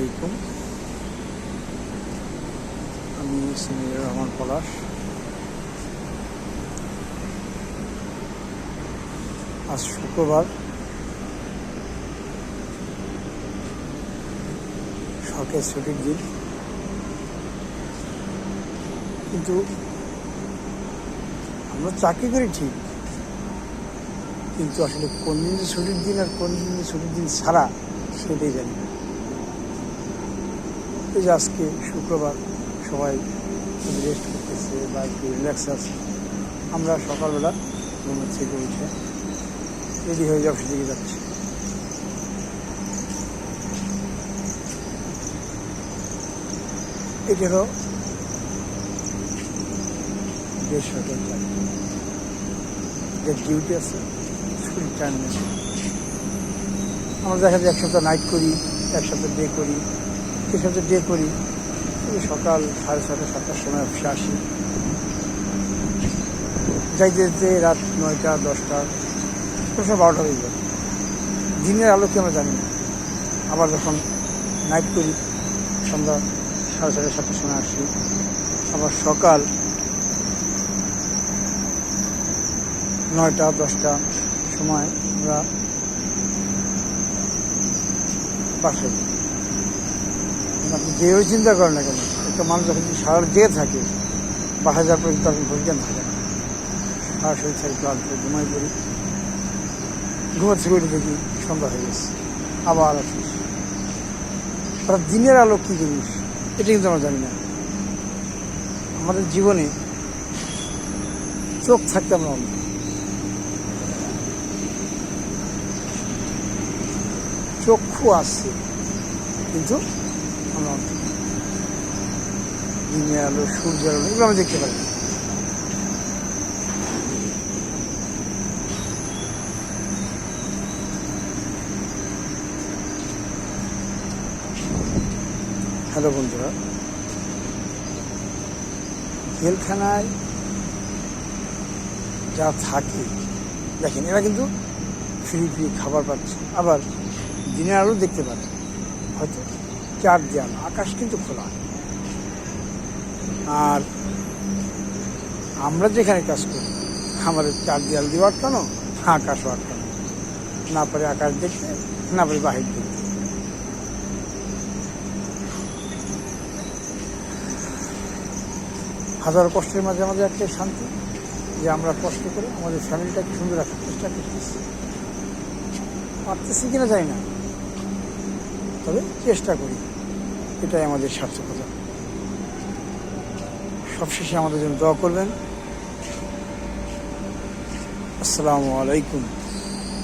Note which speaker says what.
Speaker 1: আলাইকুম। আমি সুনীল রহমান পলাশ। আজ শুক্রবার শখের ছুটির দিন। কিন্তু আমরা চাকরি করি ঠিক, কিন্তু আসলে কোন দিন ছুটির দিন আর কোন দিন ছুটির দিন ছাড়া সেটাই জানি না। এই যে আজকে শুক্রবার সবাই রেস্ট করতেছে বা একটু রিল্যাক্স আছে, আমরা সকালবেলা ঘুমের থেকে উঠে রেডি হয়ে অফিস দিকে যাচ্ছি। এটি হলো বেসরকারি চাকরি যে ডিউটি আছে ছুটির টাইম আমরা দেখা যায় এক সপ্তাহ নাইট করি, এক সপ্তাহ ডে করি। এক সপ্তাহ ডে করি। সকাল সাড়ে ছটা সাতটার সময় অফিসে আসি। যাইতে যেতে রাত নয়টা, দশটা কোনো সময় বারোটা হয়ে যায়। দিনের আলোকে আমরা জানি না। আবার যখন নাইট করি, সন্ধ্যা সাড়ে ছটা সাতটার সময় আসি। আবার সকাল নয়টা, দশটা সময় আমরা বাসায় আপনি যেভাবে চিন্তা করেন না কেন, একটা মানুষ যখন সারা জেগে থাকে বাসা হাজার পর্যন্ত তখন ভরিজ্ঞান থাকে না সারা শরীর সারি ক্লান্ত ঘুমাই পড়ি ঘুমার থেকে দেখি সন্ধ্যা হয়ে গেছে, আবার অফিস অর্থাৎ দিনের আলো কী জিনিস, এটা কিন্তু আমরা জানি না। আমাদের জীবনে চোখ থাকতে আমরা অন্ধ। চক্ষু আসছে কিন্তু দিনের আলো সূর্যের আলো, এগুলো আমরা দেখতে পারি। হ্যালো বন্ধুরা, জেলখানায় যা থাকে, দেখেন, এরা কিন্তু ফ্রি ফ্রি খাবার পাচ্ছে। আবার দিনের আলো দেখতে পারে। হয়তো চার দেয়াল আকাশ কিন্তু খোলা। আর আমরা যেখানে কাজ করি, আমাদের চার দেয়াল দিয়ে আটকানো আকাশও আটকানো। না পারে আকাশ দেখতে, না পারে বাহির দেখতে। হাজার কষ্টের মাঝে আমাদের একটাই শান্তি, যে আমরা কষ্ট করে আমাদের ফ্যামিলিটাকে সুন্দর রাখার চেষ্টা করতেছি। পারতেছি কিনা জানি না। তবে চেষ্টা করি। এটাই আমাদের সার্থকতা। সবশেষে আমাদের জন্য দোয়া করবেন। আসসালামু আলাইকুম।